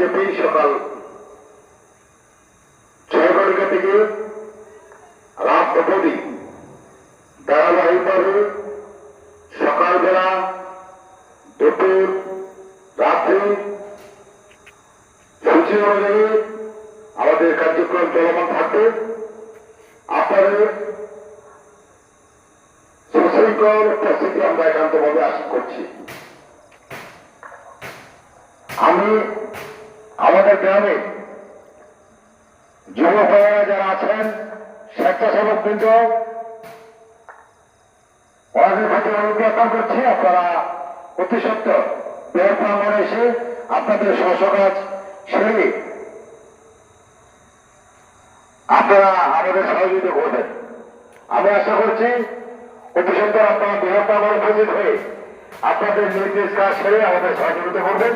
সারাদিন ব্যাপী সকাল যুব যারা আছেন, স্বেচ্ছাসেবক বৃন্দ ওনাদের করছি, আপনারা অতি সত্য দেহ প্রাঙ্গণে এসে আপনাদের স্ব কাজ আপনারা আমাদের সহযোগিতা করবেন। আমি আশা করছি অতি সুন্দর আপনারা দেহ প্রাঙ্গণে উপস্থিত হয়ে আপনাদের নির্দেশ কাজ সেরে আমাদের সহযোগিতা করবেন।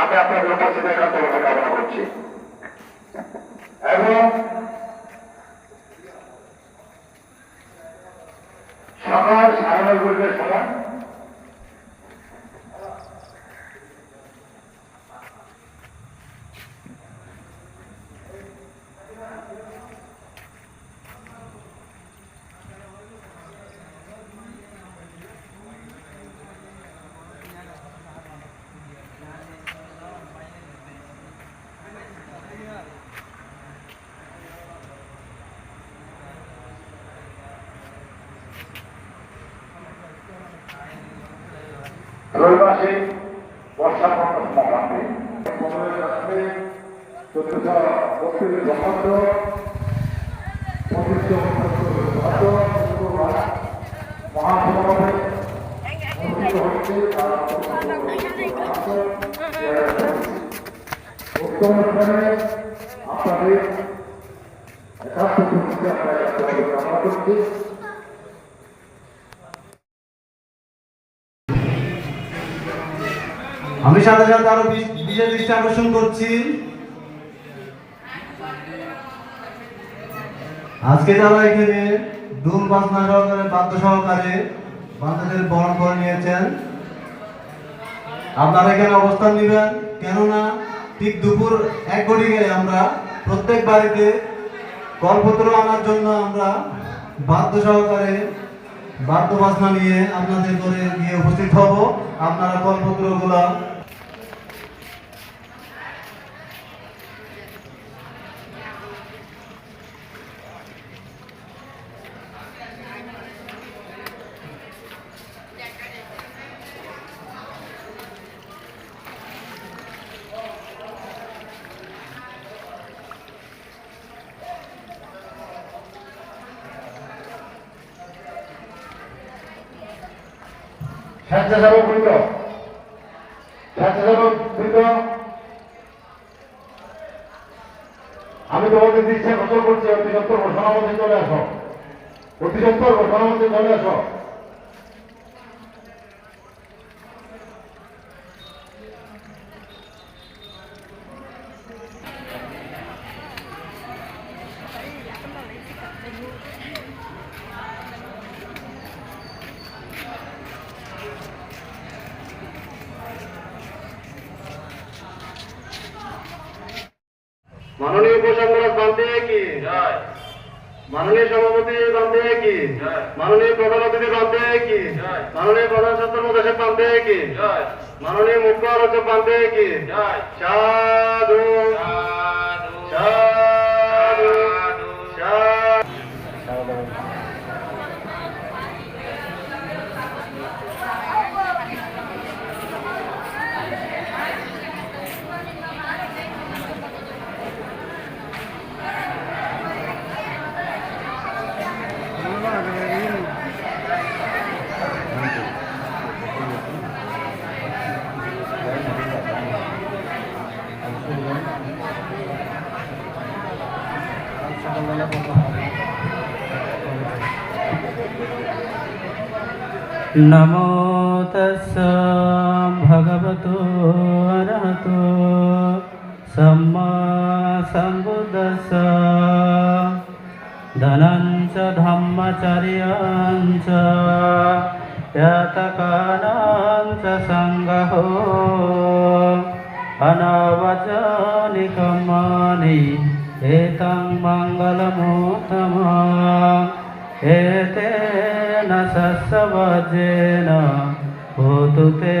আমি আপনাদের উপস্থিত একান্তভাবে কামনা করছি। এবং সকাল সাড়ে নয় সময় ত্রৈমাসিক বর্ষা পণ্য সমাপ্তি। চোদ্দশো বত্রিশ বসন্ত পঁচিশশো মহাসমাবেশ অনুষ্ঠিত হচ্ছে উক্ত অনুষ্ঠানে আপনাদের একাত্ম কামনা করছি আমি সাথে সাথে আরও বিশ- বিশেষ দৃষ্টি আকর্ষণ করছি। আজকে যারা এখানে দুল বাজনা সহকারে বাদ্য সহকারে বাচ্চাদের বরণ করে নিয়েছেন, আপনারা এখানে অবস্থান নেবেন। কেননা ঠিক দুপুর এক ঘটি গেলে আমরা প্রত্যেক বাড়িতে কলপত্র আনার জন্য আমরা বাদ্য সহকারে বাদ্য বাজনা নিয়ে আপনাদের করে গিয়ে উপস্থিত হব। আপনারা কলপত্রগুলো স্বেচ্ছাসেবক বৃন্দ আমি তোমাদের দিচ্ছি নজর করছি, অতি ঘোষণা মধ্যে চলে আসো। অতি ঘোষণা মধ্যে চলে আসো মাননীয় উপসংগ্রাম বান্ধে কি মাননীয় সভাপতি বান্ধে কি মাননীয় প্রধান অতিথি কি মাননীয় প্রধান ছাত্র মহাশয় পান্তে কি? মাননীয় মুখ্য আলোচক বান্ধে नमो तस्स भगवतो अरहतो सम्मा सम्बुद्धस्स धनञ्च यतकानां च सङ्गहो अनवचनिकमानि एतं मङ्गलमूतमा एते एतेन सस्वजेन भूतु ते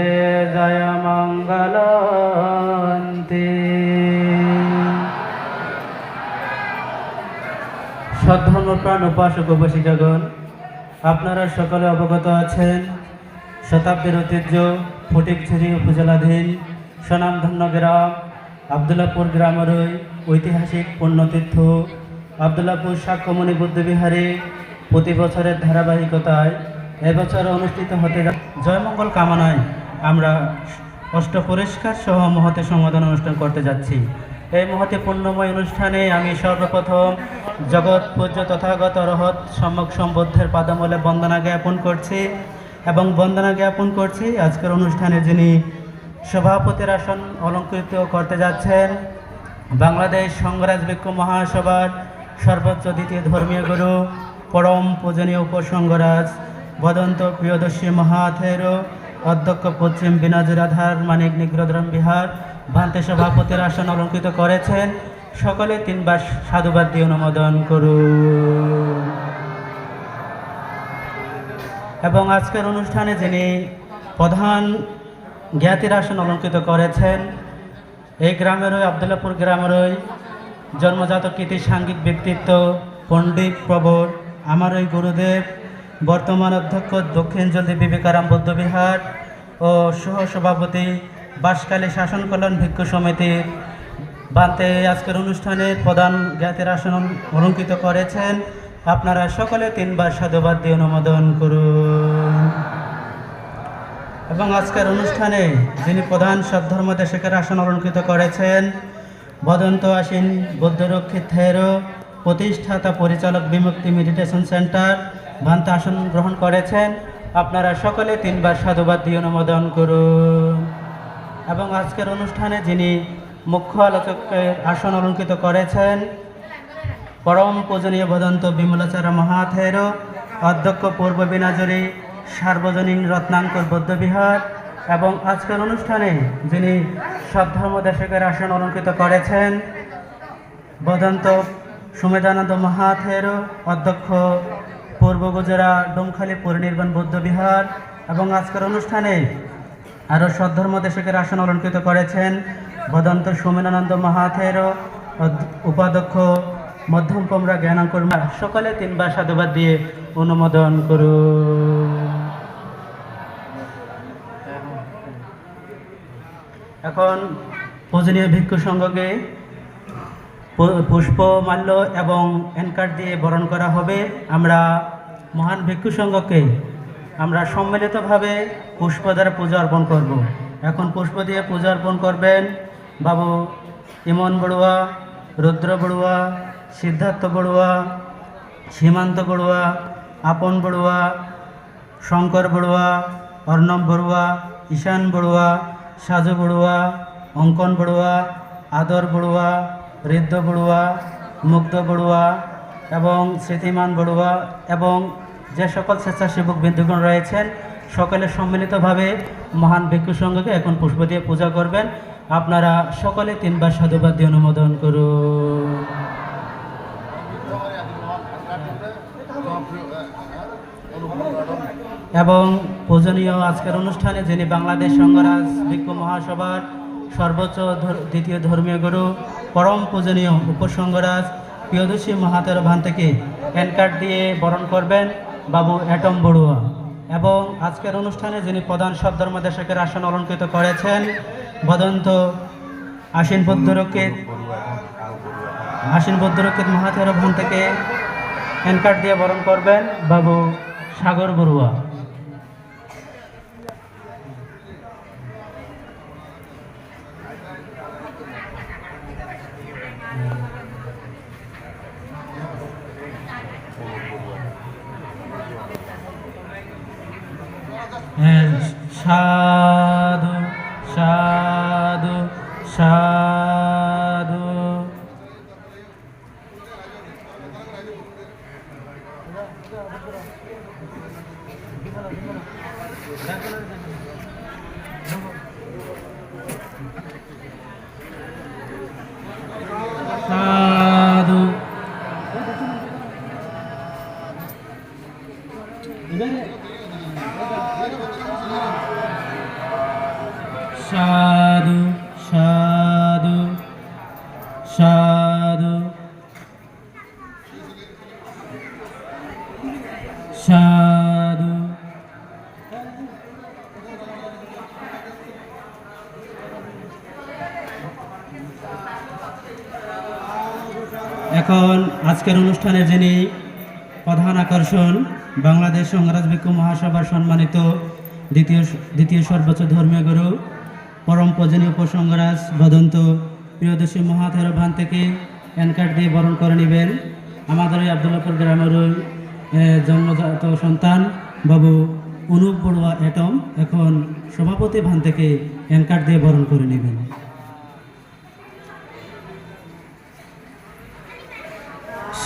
जय मङ्गलन्ति শ্রদ্ধর্মপ্রাণ উপাসক উপাসিকাগণ আপনারা সকলে অবগত আছেন শতাব্দীর ঐতিহ্য ফটিকছড়ি উপজেলাধীন স্বনামধন্য গ্রাম আবদুল্লাপুর গ্রামেরই ঐতিহাসিক পুণ্যতীর্থ আবদুল্লাপুর সাক্ষ্যমণি বুদ্ধবিহারে প্রতি বছরের ধারাবাহিকতায় এবছর অনুষ্ঠিত হতে জয়মঙ্গল কামনায় আমরা অষ্ট পরিষ্কার সহ মহতে সমাধান অনুষ্ঠান করতে যাচ্ছি। এই মহতে পুণ্যময় অনুষ্ঠানে আমি সর্বপ্রথম জগৎ পূজ্য তথাগত রহত সম্যক সম্বদ্ধের পাদমলে বন্দনা জ্ঞাপন করছি এবং বন্দনা জ্ঞাপন করছি আজকের অনুষ্ঠানে যিনি সভাপতির আসন অলঙ্কৃত করতে যাচ্ছেন, বাংলাদেশ সংগ্রাজ মহাসভার সর্বোচ্চ দ্বিতীয় ধর্মীয় গুরু পরম পূজনীয় উপসংগরাজ, বদন্ত প্রিয়দর্শী মহাথের, অধ্যক্ষ পশ্চিম বিনাজুরাধার মানিক নিগ্রধরম বিহার ভান্তে সভাপতির আসন অলঙ্কৃত করেছেন। সকলে তিনবার সাধুবাদ দিয়ে অনুমোদন করুন। এবং আজকের অনুষ্ঠানে যিনি প্রধান জ্ঞাতির আসন অলঙ্কৃত করেছেন, এই গ্রামেরই, আবদুল্লাপুর গ্রামেরই জন্মজাত কৃতি সাংঘিক ব্যক্তিত্ব পণ্ডিত প্রবর আমার ওই গুরুদেব, বর্তমান অধ্যক্ষ দক্ষিণ জলদি বিবেকারাম বৌদ্ধবিহার ও সহ সভাপতি বাসকালী শাসন কল্যাণ ভিক্ষু সমিতির বান্তে আজকের অনুষ্ঠানে প্রধান জ্ঞাতের আসন অলঙ্কিত করেছেন। আপনারা সকলে তিনবার সাধুবাদ দিয়ে অনুমোদন করুন। এবং আজকের অনুষ্ঠানে যিনি প্রধান সদ্ধর্ম দেশকের আসন অলঙ্কৃত করেছেন, বদন্ত আসীন বৌদ্ধরক্ষী থের প্রতিষ্ঠাতা পরিচালক বিমুক্তি মেডিটেশন সেন্টার ভান্তা আসন গ্রহণ করেছেন। আপনারা সকলে তিনবার সাধুবাদ দিয়ে অনুমোদন করুন। এবং আজকের অনুষ্ঠানে যিনি মুখ্য আলোচকের আসন অলঙ্কৃত করেছেন, পরম পূজনীয় বদন্ত বিমলাচারা মহাথের অধ্যক্ষ পূর্ব বিনাজরী সার্বজনীন রত্নাঙ্কর বৌদ্ধবিহার এবং আজকের অনুষ্ঠানে যিনি সদ্ধর্ম দেশকের আসন অলঙ্কৃত করেছেন, বদন্ত সুমেধানন্দ মহাথের অধ্যক্ষ, পূর্ব গুজরা ডোমখালী পরিনির্বাণ বৌদ্ধবিহার এবং আজকের অনুষ্ঠানে আরও সদ্ধর্ম দেশকের আসন অলঙ্কৃত করেছেন বদন্ত সুমেনানন্দ মহাথের উপাধ্যক্ষ, মধ্যম পমরা জ্ঞানাঙ্কুর মা- সকলে তিনবার সাধুবাদ দিয়ে অনুমোদন করুন। এখন পূজনীয় ভিক্ষু সংঘকে পুষ্পমাল্য এবং এনকার্ড দিয়ে বরণ করা হবে আমরা মহান ভিক্ষু সংঘকে আমরা সম্মিলিতভাবে পুষ্প দ্বারা পূজা অর্পণ করব। এখন পুষ্প দিয়ে পূজা অর্পণ করবেন বাবু ইমন বড়ুয়া, রুদ্র বড়ুয়া, সিদ্ধার্থ বড়ুয়া, সীমান্ত বড়ুয়া, আপন বড়ুয়া, শঙ্কর বড়ুয়া, অর্ণব বড়ুয়া, ঈশান বড়ুয়া, সাজু বড়ুয়া, অঙ্কন বড়ুয়া, আদর বড়ুয়া ঋদ্ধ বড়ুয়া, মুগ্ধ বড়ুয়া এবং স্মৃতিমান বড়ুয়া এবং যে সকল স্বেচ্ছাসেবক বিন্দুগণ রয়েছেন, সকলে সম্মিলিতভাবে মহান ভিক্ষু সংঘকে এখন পুষ্প দিয়ে পূজা করবেন। আপনারা সকলে তিনবার সাধুবাদ দিয়ে অনুমোদন করুন। এবং পূজনীয় আজকের অনুষ্ঠানে যিনি বাংলাদেশ সংঘরাজ ভিক্ষু মহাসভার সর্বোচ্চ দ্বিতীয় ধর্মীয় গুরু পরম পূজনীয় উপসংঘরাজ প্রিয়দর্শী মহাতের ভান থেকে প্যান কার্ড দিয়ে বরণ করবেন বাবু অ্যাটম বড়ুয়া। এবং আজকের অনুষ্ঠানে যিনি প্রধান সদ্ধর্মদেশকের আসন অলঙ্কৃত করেছেন, বদন্ত আশ্বিন বৌদ্ধরক্ষিত আশ্বিন বৌদ্ধরক্ষিত মহাতের ভান থেকে প্যান কার্ড দিয়ে বরণ করবেন বাবু সাগর বড়ুয়া। আজকের অনুষ্ঠানে যিনি প্রধান আকর্ষণ বাংলাদেশ সংগ্রাজ ভিক্ষু মহাসভার সম্মানিত দ্বিতীয় দ্বিতীয় সর্বোচ্চ ধর্মীয় গুরু, পরম পূজনীয় উপসংগ্রাজ বদন্ত মহাথের ভান থেকে কার্ড দিয়ে বরণ করে নেবেন আমাদের এই আবদুল্লাপুর গ্রামের ওই জন্মজাত সন্তান বাবু অনুপ বড়ুয়া এটম। এখন সভাপতি ভান থেকে কার্ড দিয়ে বরণ করে নেবেন।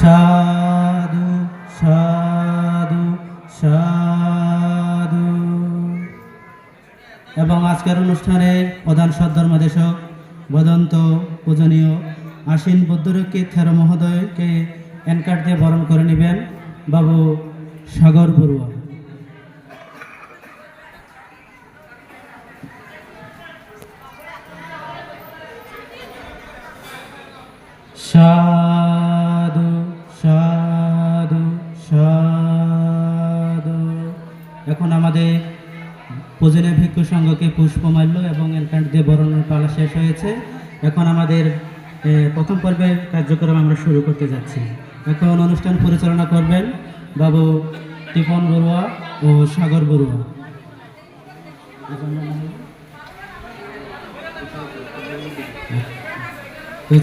সাধু সাধু সাধু। এবং আজকের অনুষ্ঠানে প্রধান সদ্ধর্মদেশক বদন্ত পূজনীয় আশ্বিন বৌদ্ধরক্ষী থের মহোদয়কে এনকার দিয়ে বরণ করে নেবেন বাবু সাগর বড়ুয়া। শেষ হয়েছে। এখন আমাদের প্রথম পর্বের কার্যক্রম আমরা শুরু করতে যাচ্ছি। এখন অনুষ্ঠান পরিচালনা করবেন বাবু টিপন বড়ুয়া ও সাগর বড়ুয়া।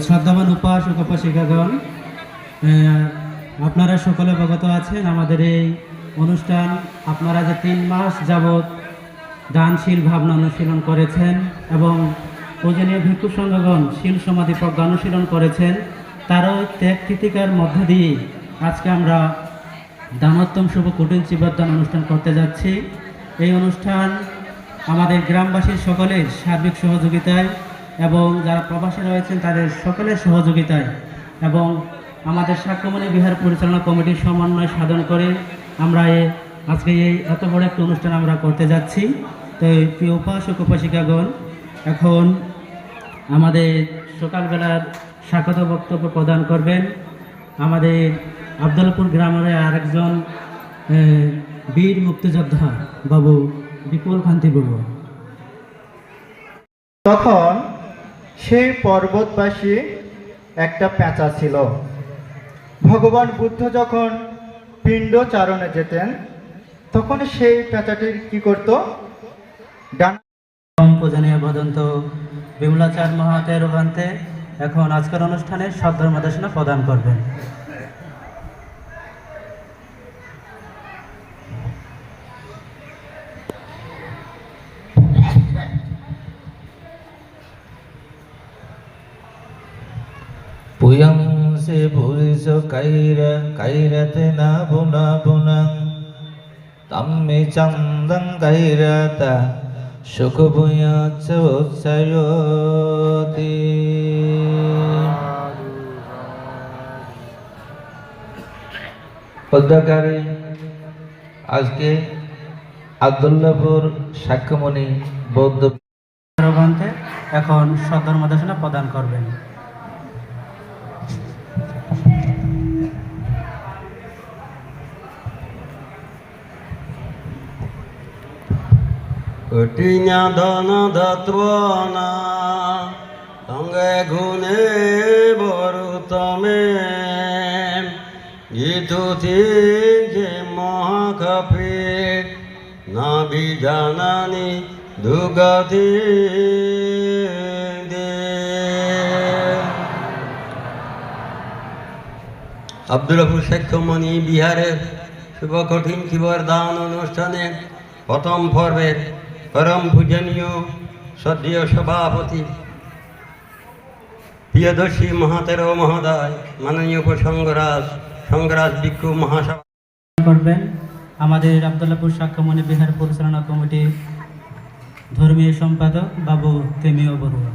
শ্রদ্ধাবান উপাসিকাগণ আহ, আপনারা সকলে অবগত আছেন আমাদের এই অনুষ্ঠান আপনারা যে তিন মাস যাবৎ দানশীল ভাবনা অনুশীলন করেছেন এবং পূজনীয় ভিক্ষু সংঘগণ শীল সমাধি প্রজ্ঞা অনুশীলন করেছেন তারও ত্যাগ কৃতিকার মধ্য দিয়ে। আজকে আমরা দানোত্তম শুভ কুটির চিবদান অনুষ্ঠান করতে যাচ্ছি। এই অনুষ্ঠান আমাদের গ্রামবাসীর সকলের সার্বিক সহযোগিতায় এবং যারা প্রবাসী রয়েছেন তাদের সকলের সহযোগিতায় এবং আমাদের সাক্ষ্যমণি বিহার পরিচালনা কমিটির সমন্বয় সাধন করে আমরা এ আজকে এই এত বড় একটা অনুষ্ঠান আমরা করতে যাচ্ছি। তো প্রিয় উপাসক উপাসিকাগণ এখন আমাদের সকালবেলার স্বাগত বক্তব্য প্রদান করবেন আমাদের আবদুল্লাপুর গ্রামের আরেকজন বীর মুক্তিযোদ্ধা বাবু বিপুল কান্তি বাবু। তখন সেই পর্বতবাসী একটা প্যাঁচা ছিল। ভগবান বুদ্ধ যখন পিণ্ড চারণে যেতেন, তখন সেই পেঁচাটির কি করত? ডান পূজনীয় বদন্ত বিমলাচাঁদ মহাতের রূপান্তে এখন আজকের অনুষ্ঠানে সদ্ধর্মদেশনা প্রদান করবেন Puyang se puriso kaira kairate na buna bunang Tamme chandang kairata Puya chavotsayoti পদ্মাকারী আজকে আবদুল্লাপুর সাক্ষ্যমণি বৌদ্ধ এখন এখন মাদাসনা প্রদান করবেন। কটিnya ধন ধত্বনা, সঙ্গে গুণে বরু তমে গীতুতি যে মহাকপি না বিজানানি দুগতি দে। আব্দুলপুর শেখমণি বিহারের শুভ কঠিন কিবর দান অনুষ্ঠানে প্রথম পর্বের পরম পূজনীয় সদ্য সভাপতি, প্রিয়দর্শী মহাতের মহোদয়, মাননীয় উপসংগরাজ, সংগ্রাজ ভিক্ষু মহাসভা। করবেন আমাদের আবদুল্লাপুর সাক্ষ্যমণি বিহার পরিচালনা কমিটি ধর্মীয় সম্পাদক বাবু তেমিও বড়ুয়া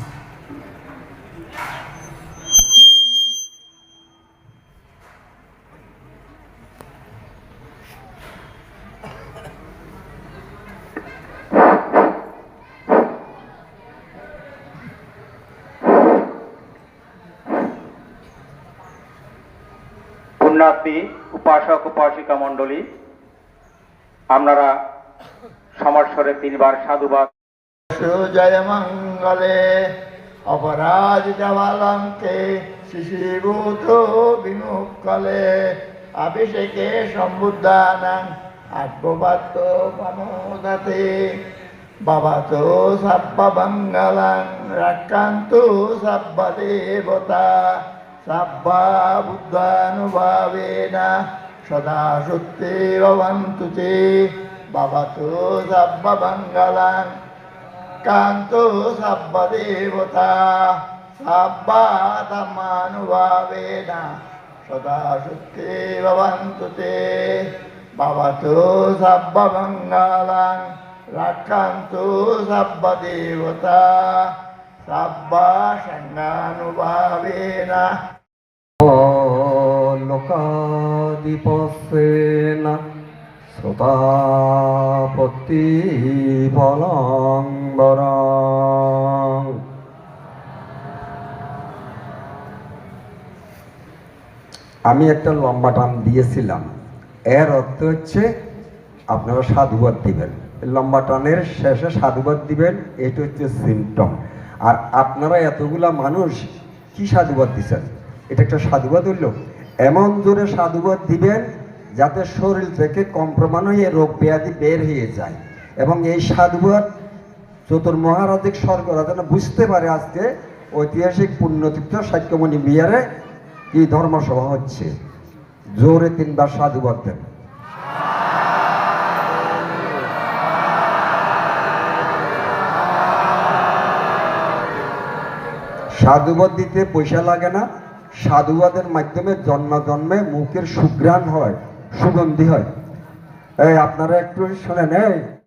পুণ্যার্থী উপাসক, উপাসিকা মণ্ডলী, আপনারা সমস্বরে তিনবার সাধুবাদ। জয় মঙ্গলে অপরাজ জবালঙ্কে শিশিভূত বিমুখলে অভিষেকে সম্বুদ্ধানাং আত্মবাত্য পানোদাতে বাবা তো সাব্বা বাঙ্গালাং রাক্ষান্তু সাব্বা सब्बा बुद्धानुभावेन सदा शुद्धे भवन्तु ते भवतु सर्वमङ्गलान् कान्तु सर्वदेवता सब्बा धर्मानुभावेन सदा शुद्धे भवन्तु ते भवतु सर्वमङ्गलान् रक्षन्तु सर्वदेवता सब्बा सङ्गानुभावेन লোকাদিপসেন শ্রোতাপত্তি বলম্বরং। আমি একটা লম্বা টান দিয়েছিলাম। এর অর্থ হচ্ছে আপনারা সাধুবাদ দিবেন। লম্বা টানের শেষে সাধুবাদ দিবেন, এটা হচ্ছে সিমটম আর আপনারা এতগুলা মানুষ কি সাধুবাদ দিচ্ছেন এটা একটা সাধুবাদ হইল? এমন জোরে সাধুবাদ দিবেন যাতে শরীর থেকে কম্প্রমাণ হয়ে রোগ ব্যাধি বের হয়ে যায়। এবং এই সাধুবাদ চতুর মহারাজিক স্বর্গরা যেন বুঝতে পারে আজকে ঐতিহাসিক পুণ্যতীর্থ সাক্ষ্যমণি বিহারে কি ধর্মসভা হচ্ছে। জোরে তিনবার সাধুবাদ দেন। সাধুবাদ দিতে পয়সা লাগে না। সাধুবাদের মাধ্যমে জন্মাজন্মে মুখের সুগ্রাণ হয় সুগন্ধি হয়। এই আপনারা একটু শোনেন এই।